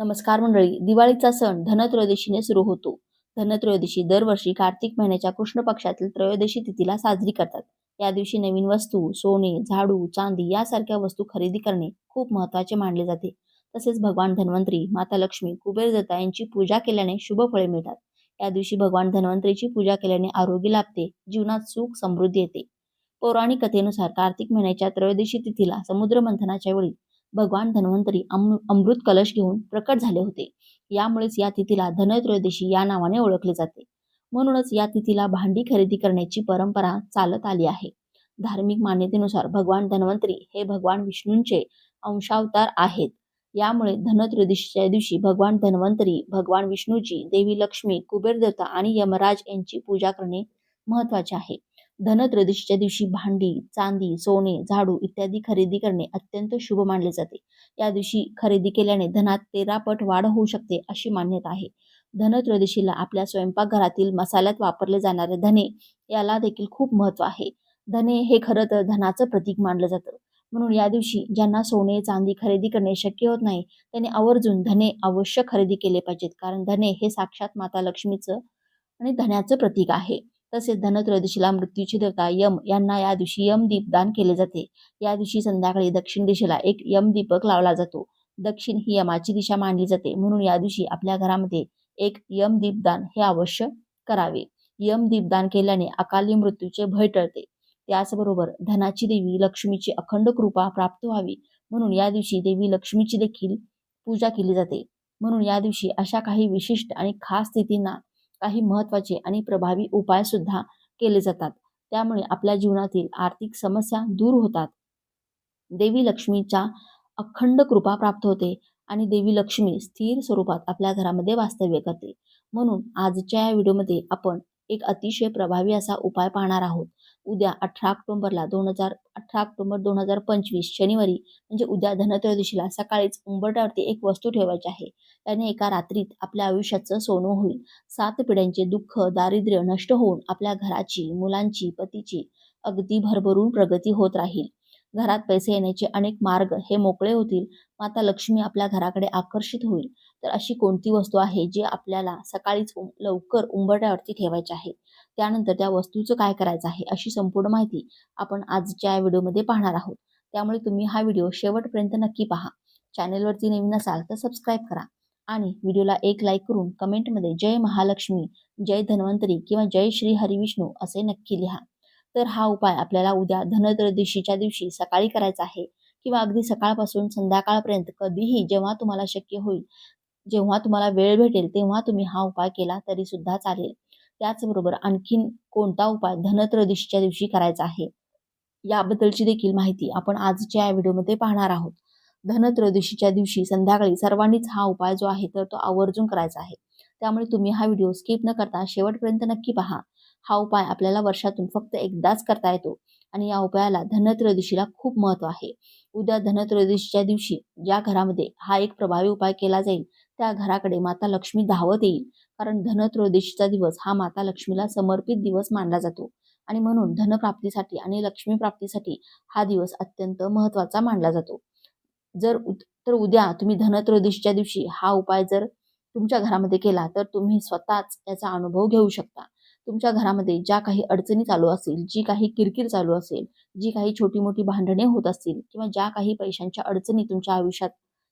नमस्कार मंडळी दिवाळीचा सण धनत्रयोदशीने सुरू होतो. धनत्रयोदशी दरवर्षी कार्तिक महिन्याच्या कृष्ण पक्षातील त्रयोदशी तिथीला साजरी करतात. या दिवशी नवीन वस्तू सोने झाडू चांदी यासारख्या वस्तू खरेदी करणे खूप महत्त्वाचे मानले जाते. तसेच भगवान धन्वंतरी माता लक्ष्मी कुबेर दत्ता यांची पूजा केल्याने शुभ फळे मिळतात. या दिवशी भगवान धन्वंतरीची पूजा केल्याने आरोग्य लाभते जीवनात सुख समृद्धी येते. पौराणिक कथेनुसार कार्तिक महिन्याच्या त्रयोदशी तिथीला समुद्र मंथनाच्या वेळी भगवान धन्वंतरी अम अमृत कलश घेऊन प्रकट झाले होते. यामुळेच या तिथीला धनत्रयोदशी या नावाने ओळखले जाते. म्हणूनच या तिथीला भांडी खरेदी करण्याची परंपरा चालत आली आहे. धार्मिक मान्यतेनुसार भगवान धन्वंतरी हे भगवान विष्णूंचे अंशावतार आहेत. यामुळे धनत्रयोदशीच्या दिवशी भगवान धन्वंतरी भगवान विष्णूची देवी लक्ष्मी कुबेर देवता आणि यमराज यांची पूजा करणे महत्त्वाचे आहे. धनत्रयोदशीच्या दिवशी भांडी चांदी सोने झाडू इत्यादी खरेदी करणे अत्यंत शुभ मानले जाते. या दिवशी खरेदी केल्याने धनात तेरा पट वाढ होऊ शकते अशी मान्यता आहे. धनत्रयोदशीला आपल्या स्वयंपाकघरातील मसाल्यात वापरले जाणारे धने याला देखील खूप महत्त्व आहे. धने हे खरं तर धनाचं प्रतीक मानलं जातं. म्हणून या दिवशी ज्यांना सोने चांदी खरेदी करणे शक्य होत नाही त्यांनी आवर्जून धने अवश्य खरेदी केले पाहिजेत. कारण धने हे साक्षात माता लक्ष्मीचं आणि धन्याचं प्रतीक आहे. तसेच धनत्रयोदशीला मृत्यूची देवता यम यांना या दिवशी यमदीप दान केले जाते. या दिवशी संध्याकाळी दक्षिण दिशेला एक यमदीपक लावला जातो. दक्षिण ही यमाची दिशा मानली जाते. म्हणून या दिवशी आपल्या घरामध्ये एक यमदीपदान हे अवश्य करावे. यमदीपदान केल्याने अकाली मृत्यूचे भय टळते. त्याचबरोबर धनाची देवी लक्ष्मीची अखंड कृपा प्राप्त व्हावी. म्हणून या दिवशी देवी लक्ष्मीची देखील पूजा केली जाते. म्हणून या दिवशी अशा काही विशिष्ट आणि खास स्थितींना काही महत्त्वाचे आणि प्रभावी उपाय सुद्धा केले जातात. त्यामुळे आपल्या जीवनातील आर्थिक समस्या दूर होतात. देवी लक्ष्मीच्या अखंड कृपा प्राप्त होते आणि देवी लक्ष्मी स्थिर स्वरूपात आपल्या घरामध्ये वास्तव्य करते. म्हणून आजच्या या व्हिडिओमध्ये आपण एक अतिशय प्रभावी असा उपाय पाहणार आहोत. उद्या अठरा ऑक्टोंबरला दोन हजार अठरा ऑक्टोबर दोन हजार पंचवीस शनिवारी म्हणजे उद्या धनत्रयोदशीला सकाळीच उंबरट्यावरती एक वस्तू ठेवायची आहे. त्याने एका रात्रीत आपल्या आयुष्याचं सोनं होईल. सात पिढ्यांचे दुःख दारिद्र्य नष्ट होऊन आपल्या घराची मुलांची पतीची अगदी भरभरून प्रगती होत राहील. घरात पैसे येण्याचे अनेक मार्ग हे मोकळे होतील. माता लक्ष्मी आपल्या घराकडे आकर्षित होईल. तर अशी कोणती वस्तू आहे जी आपल्याला सकाळीच लवकर उंबरट्यावरती ठेवायची आहे? त्यानंतर त्या वस्तूचं काय करायचं आहे? अशी संपूर्ण माहिती आपण आजच्या या व्हिडिओमध्ये पाहणार आहोत. त्यामुळे तुम्ही हा व्हिडिओ शेवटपर्यंत नक्की पहा. चॅनेलवरती नवीन असाल तर सबस्क्राईब करा आणि व्हिडिओला एक लाईक करून कमेंटमध्ये जय महालक्ष्मी जय धन्वंतरी किंवा जय श्री हरिविष्णू असे नक्की लिहा. तर हा उपाय आपल्याला उद्या धनत्रयोदशीच्या दिवशी सकाळी करायचा आहे किंवा अगदी सकाळपासून संध्याकाळपर्यंत कधीही जेव्हा तुम्हाला शक्य होईल जेव्हा तुम्हाला वेळ भेटेल तेव्हा तुम्ही हा उपाय केला तरी सुद्धा चालेल. त्याचबरोबर आणखीन कोणता उपाय धनत्रयोदशीच्या दिवशी करायचा आहे याबद्दलची देखील माहिती आपण आजच्या या व्हिडिओमध्ये पाहणार आहोत. धनत्रयोदशीच्या दिवशी संध्याकाळी सर्वांनीच हा उपाय जो आहे तर तो आवर्जून करायचा आहे. त्यामुळे तुम्ही हा व्हिडिओ स्किप न करता शेवटपर्यंत नक्की पहा. हा उपाय आपल्याला वर्षातून फक्त एकदाच करता येतो आणि या उपायाला धनत्रयोदशीला खूप महत्त्व आहे. उद्या धनत्रयोदशीच्या दिवशी ज्या घरामध्ये हा एक प्रभावी उपाय केला जाईल त्या घराकडे माता लक्ष्मी धावत येईल. कारण धनत्रयोदशीचा दिवस हा माता लक्ष्मीला समर्पित दिवस मानला जातो. आणि म्हणून धनप्राप्तीसाठी आणि लक्ष्मी प्राप्तीसाठी हा दिवस अत्यंत महत्त्वाचा मानला जातो. जर तर उद्या तुम्ही धनत्रयोदशीच्या दिवशी हा उपाय जर तुमच्या घरामध्ये केला तर तुम्ही स्वतःच याचा अनुभव घेऊ शकता. तुमच्या घरामध्ये ज्या काही अडचणी चालू असतील जी काही किरकिर चालू असेल जी काही छोटी मोठी भांडणे होत असतील किंवा ज्या काही पैशांच्या अडचणी तुमच्या आयुष्यात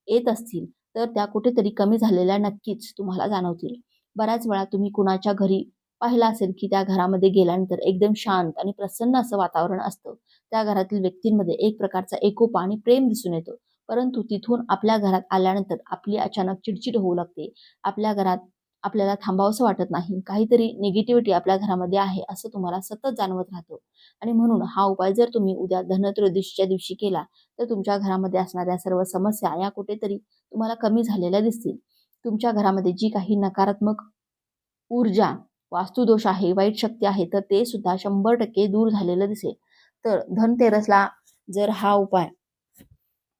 येत असतील तर त्या कुठेतरी कमी झालेल्या नक्कीच तुम्हाला जाणवतील. बऱ्याच वेळा तुम्ही कुणाच्या घरी पाहिला असेल की त्या घरामध्ये गेल्यानंतर एकदम शांत आणि प्रसन्न असं वातावरण असतं. त्या घरातील व्यक्तींमध्ये एक प्रकारचा एकोपा आणि प्रेम दिसून येतो. परंतु तिथून आपल्या घरात आल्यानंतर आपली अचानक चिडचिड होऊ लागते. आपल्या घरात आपल्याला थांबावंसं वाटत नाही. काहीतरी निगेटिव्हिटी आपल्या घरामध्ये आहे असं तुम्हाला सतत जाणवत राहतं. आणि म्हणून हा उपाय जर तुम्ही उद्या धनत्रयोदशीच्या दिवशी केला तर तुमच्या घरामध्ये असणाऱ्या सर्व समस्या या कुठेतरी तुम्हाला कमी झालेल्या दिसतील. तुमच्या घरामध्ये जी काही नकारात्मक ऊर्जा वास्तुदोष आहे वाईट शक्ती आहे तर ते सुद्धा शंभर टक्के दूर झालेलं दिसेल. तर धनतेरसला जर हा उपाय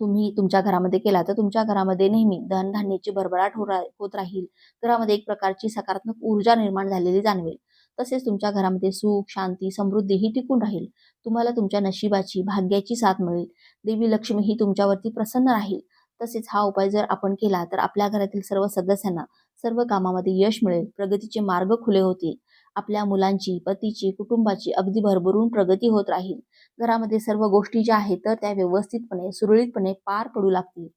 तुम्ही तुमच्या घरामध्ये केला तर तुमच्या घरामध्ये नेहमी धनधान्याची भरभराट हो रा होत राहील. घरामध्ये एक प्रकारची सकारात्मक ऊर्जा निर्माण झालेली जाणवेल. तसेच तुमच्या घरामध्ये सुख शांती समृद्धी ही टिकून राहील. तुम्हाला तुमच्या नशिबाची भाग्याची साथ मिळेल. देवी लक्ष्मी ही तुमच्यावरती प्रसन्न राहील. तसेच हा उपाय जर आपण केला तर आपल्या घरातील सर्व सदस्यांना सर्व कामामध्ये यश मिळेल. प्रगतीचे मार्ग खुले होतील. आपल्या मुलांची पतीची कुटुंबाची अगदी भरभरून प्रगती होत राहील. घरामध्ये सर्व गोष्टी ज्या आहेत तर त्या व्यवस्थितपणे सुरळीतपणे पार पडू लागतील.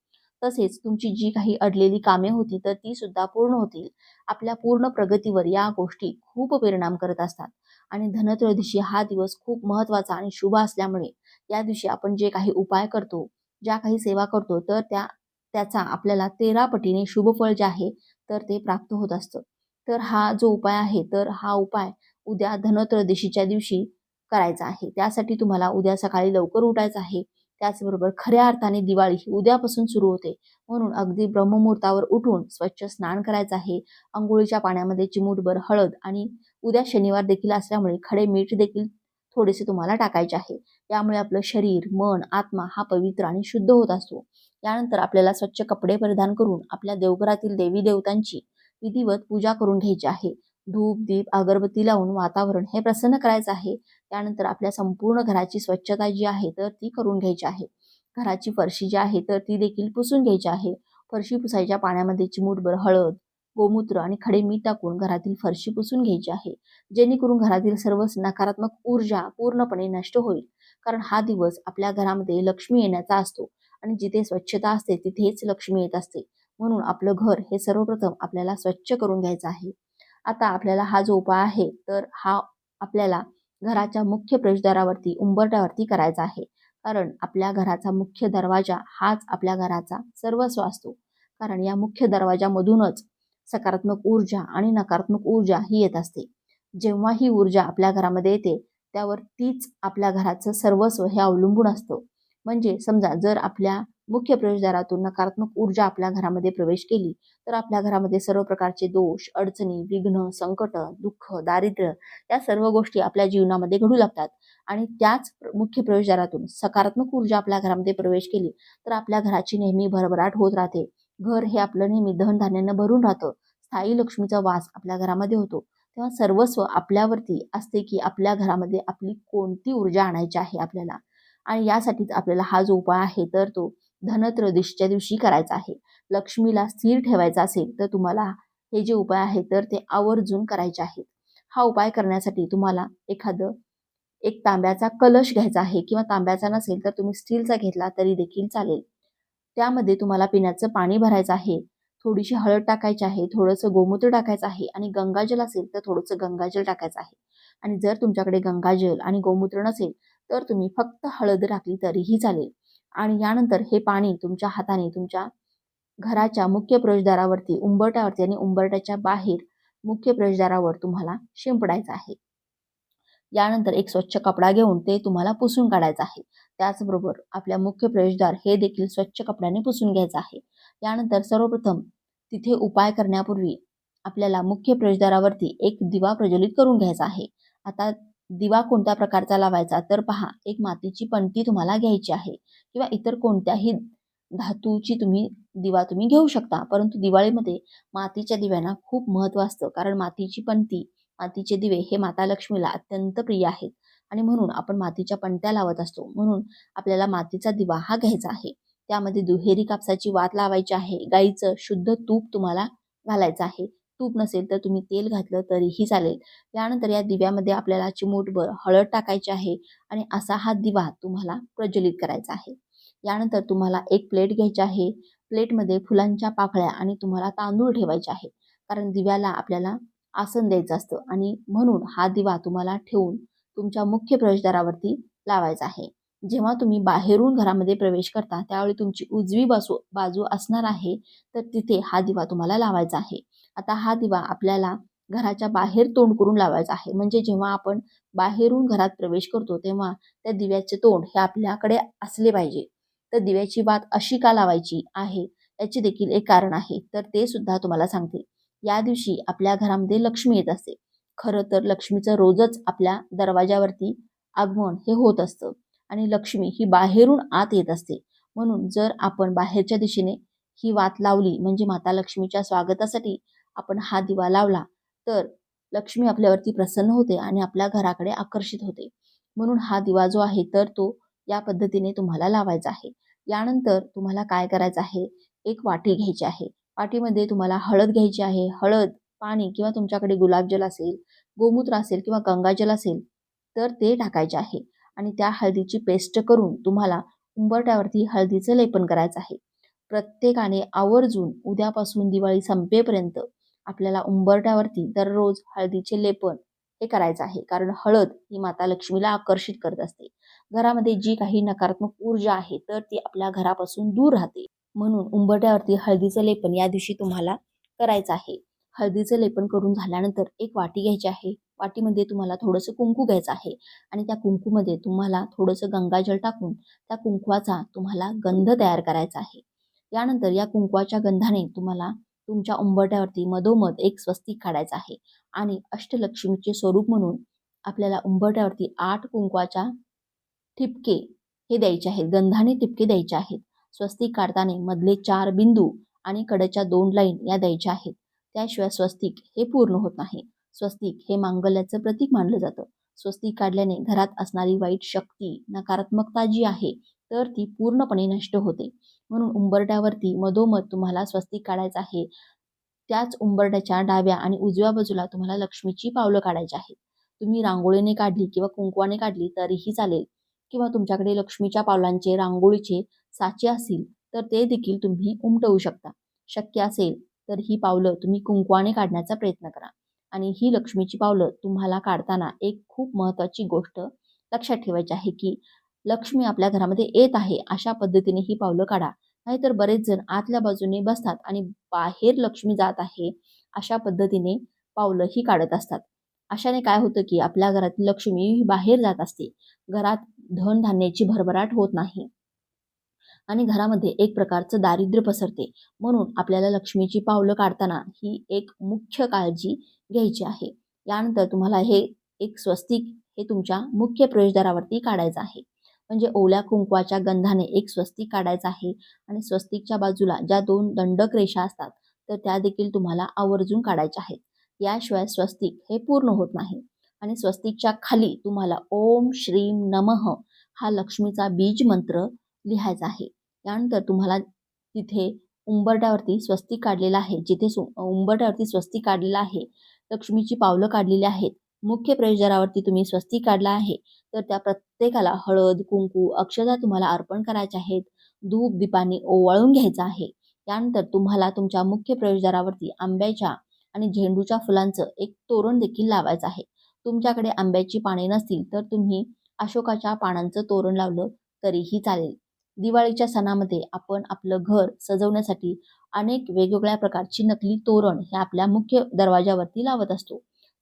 तसेच तुमची जी काही अडलेली कामे होती तर ती सुद्धा पूर्ण होतील. आपल्या पूर्ण प्रगतीवर या गोष्टी खूप परिणाम करत असतात. आणि धनत्रयोदशी हा दिवस खूप महत्त्वाचा आणि शुभ असल्यामुळे या दिवशी आपण जे काही उपाय करतो ज्या काही सेवा करतो तर त्या त्याचा आपल्याला तेरा पटीने शुभफळ जे आहे तर ते प्राप्त होत असतं. तर हा जो उपाय आहे तर हा उपाय उद्या धनत्रयोदशीच्या दिवशी करायचा आहे. त्यासाठी तुम्हाला उद्या सकाळी लवकर उठायचं आहे. त्याचबरोबर खऱ्या अर्थाने दिवाळी ही उद्यापासून सुरू होते. म्हणून अगदी ब्रह्ममुहूर्तावर उठून स्वच्छ स्नान करायचं आहे. आंघोळीच्या पाण्यामध्ये चिमूटभर हळद आणि उद्या शनिवार देखील असल्यामुळे खडे मीठ देखील थोडेसे तुम्हाला टाकायचे आहे. यामुळे आपलं शरीर मन आत्मा हा पवित्र आणि शुद्ध होत असतो. यानंतर आपल्याला स्वच्छ कपडे परिधान करून आपल्या देवघरातील देवी देवतांची विधिवत पूजा करून घ्यायची आहे. धूप दीप अगरबत्ती लावून वातावरण हे प्रसन्न करायचं आहे. त्यानंतर आपल्या संपूर्ण घराची स्वच्छता जी आहे तर ती करून घ्यायची आहे. घराची फरशी जी आहे तर ती देखील पुसून घ्यायची आहे. फरशी पुसायच्या पाण्यामध्ये चिमूटभर हळद गोमूत्र आणि खडे मीठ टाकून घरातील फरशी पुसून घ्यायची आहे. जेणेकरून घरातील सर्व नकारात्मक ऊर्जा पूर्णपणे नष्ट होईल. कारण हा दिवस आपल्या घरामध्ये लक्ष्मी येण्याचा असतो आणि जिथे स्वच्छता असते तिथेच लक्ष्मी येत असते. म्हणून आपलं घर हे सर्वप्रथम आपल्याला स्वच्छ करून घ्यायचं आहे. आता आपल्याला हा जो उपाय आहे तर हा आपल्याला घराच्या मुख्य प्रवेशद्वारावरती उंबरट्यावरती करायचा आहे. कारण आपल्या घराचा मुख्य दरवाजा हाच आपल्या घराचा सर्वस्व असतो. कारण या मुख्य दरवाजामधूनच सकारात्मक ऊर्जा आणि नकारात्मक ऊर्जा ही येत असते. जेव्हा ही ऊर्जा आपल्या घरामध्ये येते त्यावर तीच आपल्या घराचं सर्वस्व हे अवलंबून असतं. म्हणजे समजा जर आपल्या मुख्य प्रवेशद्वारातून नकारात्मक ऊर्जा आपल्या घरामध्ये प्रवेश केली तर आपल्या घरामध्ये सर्व प्रकारचे दोष अडचणी विघ्न संकट दुःख दारिद्र्य या सर्व गोष्टी आपल्या जीवनामध्ये घडू लागतात. आणि त्याच मुख्य प्रवेशद्वारातून सकारात्मक ऊर्जा आपल्या घरामध्ये प्रवेश केली तर आपल्या घराची नेहमी भरभराट होत राहते. घर हे आपलं नेहमी धनधान्यानं भरून राहतं. स्थायी लक्ष्मीचा वास आपल्या घरामध्ये होतो. तेव्हा सर्वस्व आपल्यावरती असते की आपल्या घरामध्ये आपली कोणती ऊर्जा आणायची आहे आपल्याला? आणि यासाठीच आपल्याला हा जो उपाय आहे तर तो धनत्रयोदशीच्या दिवशी करायचा आहे. लक्ष्मीला स्थिर ठेवायचा असेल तर तुम्हाला हे जे उपाय आहेत तर ते आवर्जून करायचे आहेत. हा उपाय करण्यासाठी तुम्हाला एखादं एक तांब्याचा कलश घ्यायचा आहे किंवा तांब्याचा नसेल तर तुम्ही स्टीलचा घेतला तरी देखील चालेल. त्यामध्ये तुम्हाला पिण्याचं पाणी भरायचं आहे. थोडीशी हळद टाकायची आहे थोडंसं गोमूत्र टाकायचं आहे आणि गंगाजल असेल तर थोडंसं गंगाजल टाकायचं आहे. आणि जर तुमच्याकडे गंगाजल आणि गोमूत्र नसेल तर तुम्ही फक्त हळद टाकली तरीही चालेल. आणि यानंतर हे पाणी तुमच्या हाताने तुमच्या घराच्या मुख्य प्रवेशद्वारावरती उंबरट्यावरती आणि उंबरट्याच्या बाहेर मुख्य प्रवेशद्वारावर तुम्हाला शिंपडायचं आहे. यानंतर एक स्वच्छ कपडा घेऊन ते तुम्हाला पुसून काढायचं आहे. त्याचबरोबर आपल्या मुख्य प्रवेशद्वार हे देखील स्वच्छ कपड्याने पुसून घ्यायचं आहे. यानंतर सर्वप्रथम तिथे उपाय करण्यापूर्वी आपल्याला मुख्य प्रवेशद्वारावरती एक दिवा प्रज्वलित करून घ्यायचा आहे. आता दिवा कोणत्या प्रकारचा लावायचा? तर पहा एक मातीची पंटी तुम्हाला घ्यायची आहे किंवा इतर कोणत्याही धातूची तुम्ही दिवा तुम्ही घेऊ शकता. परंतु दिवाळीमध्ये मातीच्या दिव्यांना खूप महत्त्व असतं. कारण मातीची पंटी मातीचे दिवे हे माता लक्ष्मीला अत्यंत प्रिय आहेत. आणि म्हणून आपण मातीच्या पणत्या लावत असतो. म्हणून आपल्याला मातीचा दिवा हा घ्यायचा आहे. त्यामध्ये दुहेरी कापसाची वात लावायची आहे. गाईचं शुद्ध तूप तुम्हाला घालायचं आहे. तूप नसेल तर तुम्ही तेल घातलं तरीही चालेल. त्यानंतर या दिव्यामध्ये आपल्याला चिमूटभर हळद टाकायची आहे आणि असा हा दिवा तुम्हाला प्रज्वलित करायचा आहे. यानंतर तुम्हाला एक प्लेट घ्यायची आहे. प्लेटमध्ये फुलांच्या पाकळ्या आणि तुम्हाला तांदूळ ठेवायचे आहे. कारण दिव्याला आपल्याला आसन द्यायचं असतं आणि म्हणून हा दिवा तुम्हाला ठेवून तुमच्या मुख्य प्रवेशद्वारावरती लावायचा आहे. जेव्हा तुम्ही बाहेरून घरामध्ये प्रवेश करता त्यावेळी तुमची उजवी बाजू बाजू असणार आहे तर तिथे हा दिवा तुम्हाला लावायचा आहे. आता हा दिवा आपल्याला घराच्या बाहेर तोंड करून लावायचा आहे. म्हणजे जेव्हा आपण बाहेरून घरात प्रवेश करतो तेव्हा त्या दिव्याचे तोंड हे आपल्याकडे असले पाहिजे. तर दिव्याची बात अशी का लावायची आहे? याचे देखील एक कारण आहे. तर ते सुद्धा तुम्हाला सांगते. या दिवशी आपल्या घरामध्ये लक्ष्मी येत असते. खरं तर लक्ष्मीचं रोजच आपल्या दरवाजावरती आगमन हे होत असतं. आणि लक्ष्मी ही बाहेरून आत येत असते. म्हणून जर आपण बाहेरच्या दिशेने ही वात लावली म्हणजे माता लक्ष्मीच्या स्वागतासाठी आपण हा दिवा लावला तर लक्ष्मी आपल्यावरती प्रसन्न होते आणि आपल्या घराकडे आकर्षित होते. म्हणून हा दिवा जो आहे तर तो या पद्धतीने तुम्हाला लावायचा आहे. यानंतर तुम्हाला काय करायचं आहे? एक वाटी घ्यायची आहे. वाटीमध्ये तुम्हाला हळद घ्यायची आहे. हळद पाणी किंवा तुमच्याकडे गुलाबजल असेल गोमूत्र असेल किंवा गंगाजल असेल तर ते टाकायचे आहे. आणि त्या हळदीची पेस्ट करून तुम्हाला उंबरट्यावरती हळदीचं लेपन करायचं आहे. प्रत्येकाने आवर्जून उद्यापासून दिवाळी संपेपर्यंत आपल्याला उंबरट्यावरती दररोज हळदीचे लेपन हे करायचं आहे. कारण हळद ही माता लक्ष्मीला आकर्षित करत असते. घरामध्ये जी काही नकारात्मक ऊर्जा आहे तर ती आपल्या घरापासून दूर राहते. म्हणून उंबरट्यावरती हळदीचं लेपन या दिवशी तुम्हाला करायचं आहे. हळदीचं लेपन करून झाल्यानंतर एक वाटी घ्यायची आहे. वाटीमध्ये तुम्हाला थोडंसं कुंकू घ्यायचं आहे आणि त्या कुंकूमध्ये तुम्हाला थोडंसं गंगाजल टाकून त्या कुंकवाचा तुम्हाला गंध तयार करायचा आहे. यानंतर या कुंकवाच्या गंधाने तुम्हाला तुमच्या उंबरठ्यावरती मधोमध एक स्वस्तिक काढायचं आहे. आणि अष्टलक्ष्मीचे स्वरूप म्हणून आपल्याला उंबरठ्यावरती आठ कुंकवाच्या ठिपके हे द्यायचे आहेत. गंधाने ठिपके द्यायचे आहेत. स्वस्तिक काढताना मधले चार बिंदू आणि कडेच्या दोन लाईन या द्यायच्या आहेत. त्याशिवाय स्वस्तिक हे पूर्ण होत नाही. स्वस्तिक हे मांगल्याचं प्रतीक मानलं जातं. स्वस्तिक काढल्याने घरात असणारी वाईट शक्ती नकारात्मकता जी आहे तर ती पूर्णपणे नष्ट होते. म्हणून उंबरट्यावरती मधोमध तुम्हाला स्वस्तिक काढायचं आहे. त्याच उंबरट्याच्या डाव्या आणि उजव्या बाजूला तुम्हाला लक्ष्मीची पावलं काढायची आहेत. तुम्ही रांगोळीने काढली किंवा कुंकवाने काढली तरीही चालेल. किंवा तुमच्याकडे लक्ष्मीच्या पावलांचे रांगोळीचे साचे असतील तर ते देखील तुम्ही उमटवू शकता. शक्य असेल तर ही पावलं तुम्ही कुंकवाने काढण्याचा प्रयत्न करा. आणि ही लक्ष्मीची पावलं तुम्हाला काढताना एक खूप महत्त्वाची गोष्ट लक्षात ठेवायची आहे की लक्ष्मी आपल्या घरामध्ये येत आहे अशा पद्धतीने ही पावलं काढा. नाहीतर बरेच जण आतल्या बाजूने बसतात आणि बाहेर लक्ष्मी जात आहे अशा पद्धतीने पावलं ही काढत असतात. अशाने काय होतं की आपल्या घरातील लक्ष्मी ही बाहेर जात असते. घरात धनधान्याची भरभराट होत नाही. आणि घरामध्ये एक प्रकारचं दारिद्र्य पसरते. म्हणून आपल्याला लक्ष्मीची पावलं काढताना ही एक मुख्य काळजी घ्यायची आहे. यानंतर तुम्हाला हे एक स्वस्तिक हे तुमच्या मुख्य प्रवेशद्वारावरती काढायचं आहे. म्हणजे ओल्या कुंकवाच्या गंधाने एक स्वस्तिक काढायचं आहे आणि स्वस्तिकच्या बाजूला ज्या दोन दंडक रेषा असतात तर त्या देखील तुम्हाला आवर्जून काढायच्या आहेत. याशिवाय स्वस्तिक हे पूर्ण होत नाही आणि स्वस्तिकच्या खाली तुम्हाला ओम श्रीम नमः हा लक्ष्मीचा बीज मंत्र लिहायचा आहे. त्यानंतर तुम्हाला तिथे उंबरट्यावरती स्वस्तिक काढलेला आहे. जिथे सु उंबरट्यावरती स्वस्तिक काढलेला आहे लक्ष्मीची पावलं काढलेली आहेत मुख्य प्रवेशद्वारावरती तुम्ही स्वस्तिक काढला आहे तर त्या प्रत्येकाला हळद कुंकू अक्षता तुम्हाला अर्पण करायचे आहेत. धूप दीपाने ओवाळून घ्यायचं आहे. त्यानंतर तुम्हाला तुमच्या मुख्य प्रवेशद्वारावरती आंब्याच्या आणि झेंडूच्या फुलांचं एक तोरण देखील लावायचं आहे. तुमच्याकडे आंब्याची पाने नसतील तर तुम्ही अशोकाच्या पानांचं तोरण लावलं तरीही चालेल. दिवाळीच्या सणामध्ये आपण आपलं घर सजवण्यासाठी अनेक वेगवेगळ्या प्रकारची नकली तोरण हे आपल्या मुख्य दरवाजावरती लावत असतो.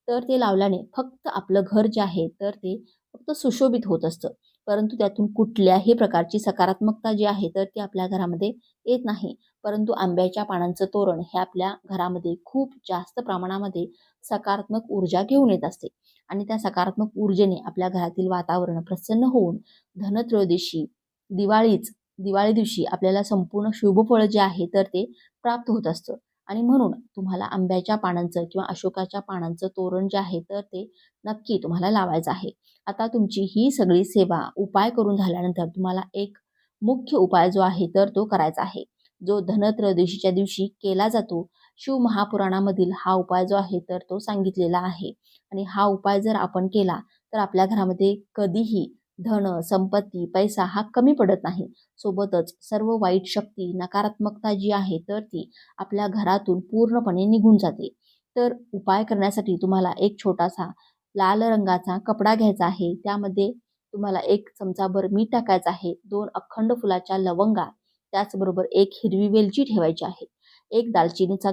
तर ते लावल्याने फक्त आपलं घर जे आहे तर ते फक्त सुशोभित होत असतं. परंतु त्यातून कुठल्याही प्रकारची सकारात्मकता जी आहे तर ती आपल्या घरामध्ये येत नाही. परंतु आंब्याच्या पानांचं तोरण हे आपल्या घरामध्ये खूप जास्त प्रमाणामध्ये सकारात्मक ऊर्जा घेऊन येत असते. आणि त्या सकारात्मक ऊर्जेने आपल्या घरातील वातावरण प्रसन्न होऊन धनत्रयोदशी दिवाळीच दिवाळी दिवशी आपल्याला संपूर्ण शुभफळ जे आहे तर ते प्राप्त होत असतं. आणि म्हणून तुम्हाला आंब्याच्या पानांचं किंवा अशोकाच्या पानांचं तोरण जे आहे तर ते नक्की तुम्हाला लावायचं आहे. आता तुमची ही सगळी सेवा उपाय करून झाल्यानंतर तुम्हाला एक मुख्य उपाय जो आहे तर तो करायचा आहे. जो धनत्रयोदशीच्या दिवशी केला जातो शिव महापुराणामधील हा उपाय जो आहे तर तो सांगितलेला आहे. आणि हा उपाय जर आपण केला तर आपल्या घरामध्ये कधीही धन संपत्ती पैसा हा कमी पडत नाही. सोबतच सर्व वाईट शक्ती नकारात्मकता जी आहे तर ती आपल्या घरातून पूर्णपणे निघून जाते. तर उपाय करण्यासाठी तुम्हाला एक छोटासा लाल रंगाचा कपडा घ्यायचा आहे. त्यामध्ये तुम्हाला एक चमचाभर मीठ टाकायचं आहे. दोन अखंड फुलाच्या लवंगा त्याचबरोबर एक हिरवी वेलची ठेवायची आहे. एक दालचिनीचा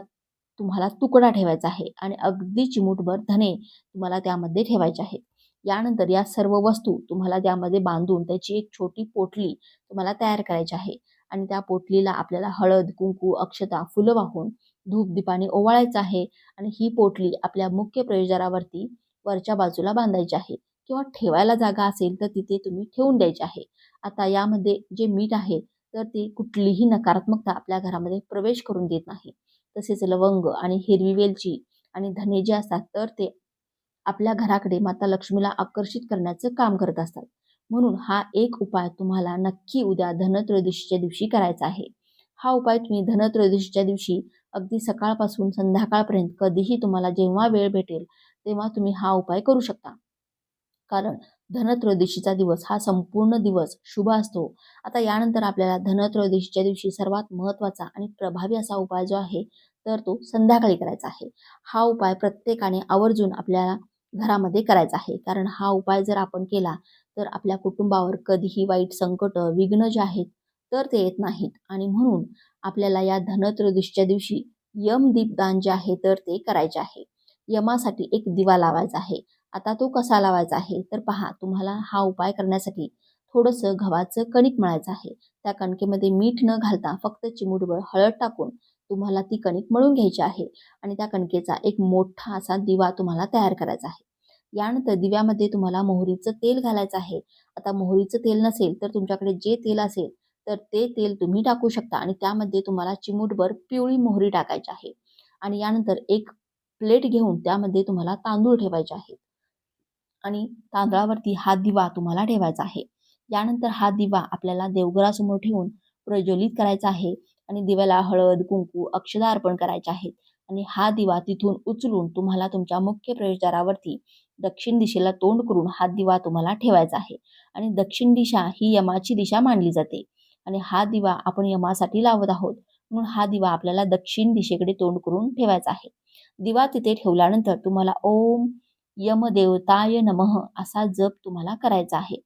तुम्हाला तुकडा ठेवायचा आहे आणि अगदी चिमूटभर धने तुम्हाला त्यामध्ये ठेवायचे आहेत. यानंतर या सर्व वस्तू तुम्हाला त्यामध्ये बांधून त्याची एक छोटी पोटली तुम्हाला तयार करायची आहे. आणि त्या पोटलीला आपल्याला हळद कुंकू अक्षता फुलं वाहून धूप दीपाने ओवाळायचं आहे. आणि ही पोटली आपल्या मुख्य प्रयोजनावरती वरच्या बाजूला बांधायची आहे. किंवा ठेवायला जागा असेल तर तिथे तुम्ही ठेवून द्यायची आहे. आता यामध्ये जे मीठ आहे तर ती कुठलीही नकारात्मकता आपल्या घरामध्ये प्रवेश करून देत नाही. तसेच लवंग आणि हिरवी वेलची आणि धने जे असतात तर ते आपल्या घराकडे माता लक्ष्मीला आकर्षित करण्याचं काम करत असतात. म्हणून हा एक उपाय तुम्हाला नक्की उद्या धनत्रयोदशीच्या दिवशी करायचा आहे. हा उपाय तुम्ही धनत्रयोदशीच्या दिवशी अगदी सकाळपासून संध्याकाळपर्यंत कधीही तुम्हाला जेव्हा वेळ भेटेल तेव्हा तुम्ही हा उपाय करू शकता. कारण धनत्रयोदशीचा दिवस हा संपूर्ण दिवस शुभ असतो. आता यानंतर आपल्याला धनत्रयोदशीच्या दिवशी सर्वात महत्त्वाचा आणि प्रभावी असा उपाय जो आहे तर तो संध्याकाळी करायचा आहे. हा उपाय प्रत्येकाने आवर्जून आपल्याला घरामध्ये करायचा आहे. कारण हा उपाय जर आपण केला तर आपल्या कुटुंबावर कधीही वाईट संकट विघ्न जे आहेत तर ते येत नाहीत. आणि म्हणून आपल्याला या धनत्रयोदशीच्या दिवशी यम दीपदान जे आहे तर ते करायचे आहे. यमासाठी एक दिवा लावायचा आहे. आता तो कसा लावायचा आहे? तर पहा तुम्हाला हा उपाय करण्यासाठी थोडंसं गव्हाचं कणिक मळायचं आहे. त्या कणकेमध्ये मीठ न घालता फक्त चिमूटभर हळद टाकून तुम्हाला ती कणिक मळून घ्यायची आहे. आणि त्या कणकेचा एक मोठा असा दिवा तुम्हाला तयार करायचा आहे. यानंतर दिव्यामध्ये तुम्हाला मोहरीचं तेल घालायचं आहे. आता मोहरीचं तेल नसेल तर तुमच्याकडे जे तेल असेल तर ते तेल तुम्ही टाकू शकता आणि त्यामध्ये तुम्हाला चिमूटभर पिवळी मोहरी टाकायची आहे. आणि यानंतर एक प्लेट घेऊन त्यामध्ये तुम्हाला तांदूळ ठेवायचे आहेत. आणि तांदळावरती हा दिवा तुम्हाला ठेवायचा आहे. यानंतर हा दिवा आपल्याला देवघरासमोर ठेवून प्रज्वलित करायचा आहे आणि दिव्याला हळद कुंकू अक्षदा अर्पण करायचे आहेत. आणि हा दिवा तिथून उचलून तुम्हाला तुमच्या मुख्य प्रवेशद्वारावरती दक्षिण दिशेला तोंड करून हा दिवा तुम्हाला ठेवायचा आहे. आणि दक्षिण दिशा ही यमाची दिशा मानली जाते. आणि हा दिवा आपण यमासाठी लावत आहोत. म्हणून हा दिवा आपल्याला दक्षिण दिशेकडे तोंड करून ठेवायचा आहे. दिवा तिथे ठेवल्यानंतर तुम्हाला ओम यमदेवताय नमः असा जप तुम्हाला करायचा आहे.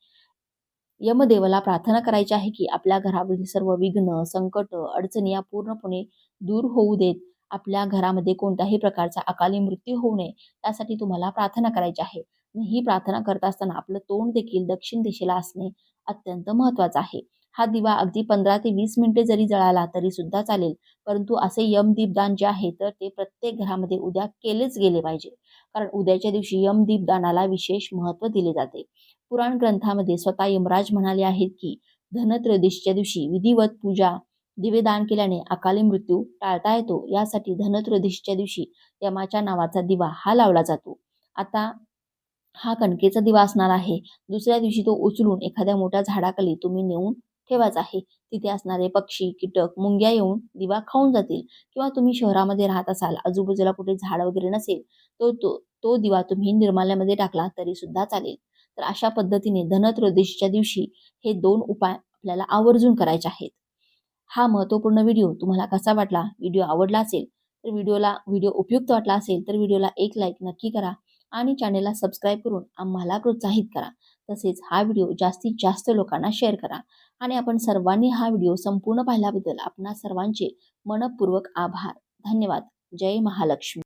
यमदेवाला प्रार्थना करायची आहे की आपल्या घरावरील सर्व विघ्न संकट अडचणी या पूर्णपणे दूर होऊ देत आपल्या घरामध्ये कोणत्याही प्रकारचा अकाली मृत्यू होऊ नये त्यासाठी तुम्हाला प्रार्थना करायची आहे. ही प्रार्थना करत असताना आपलं तोंड देखील दक्षिण दिशेला असणे अत्यंत महत्त्वाचं आहे. हा दिवा अगदी पंधरा ते वीस मिनिटे जरी जळाला तरी सुद्धा चालेल परंतु असे यमदीपदान जे आहे तर ते प्रत्येक घरामध्ये उद्या केलेच गेले पाहिजे. कारण उद्याच्या दिवशी यमदीपदानाला विशेष महत्त्व दिले जाते. पुराण ग्रंथामध्ये स्वतः यमराज म्हणाले आहेत की धनत्रयोदशीच्या दिवशी विधिवत पूजा दिवे दान केल्याने अकाली मृत्यू टाळता येतो. यासाठी धनत्रयोदशीच्या दिवशी यमाच्या नावाचा दिवा हा लावला जातो. आता हा कणकेचा दिवा असणार आहे. दुसऱ्या दिवशी तो उचलून एखाद्या मोठ्या झाडाखाली तुम्ही नेऊन ठेवायचा आहे. तिथे असणारे पक्षी कीटक मुंग्या येऊन दिवा खाऊन जातील. किंवा तुम्ही शहरामध्ये राहत असाल आजूबाजूला कुठे झाड वगैरे नसेल तो तो तो दिवा तुम्ही निर्माल्यामध्ये टाकला तरी सुद्धा चालेल. तर अशा पद्धतीने धनत्रयोदशीच्या दिवशी हे दोन उपाय आपल्याला आवर्जून करायचे आहेत. हा महत्त्वपूर्ण व्हिडिओ तुम्हाला कसा वाटला व्हिडिओ आवडला असेल तर व्हिडिओला व्हिडिओ उपयुक्त वाटला असेल तर व्हिडिओला एक लाईक नक्की करा आणि चॅनेलला सबस्क्राईब करून आम्हाला प्रोत्साहित करा. तसेच हा व्हिडिओ जास्तीत जास्त लोकांना शेअर करा आणि आपण सर्वांनी हा व्हिडिओ संपूर्ण पाहिल्याबद्दल आपणा सर्वांचे मनपूर्वक आभार. धन्यवाद. जय महालक्ष्मी.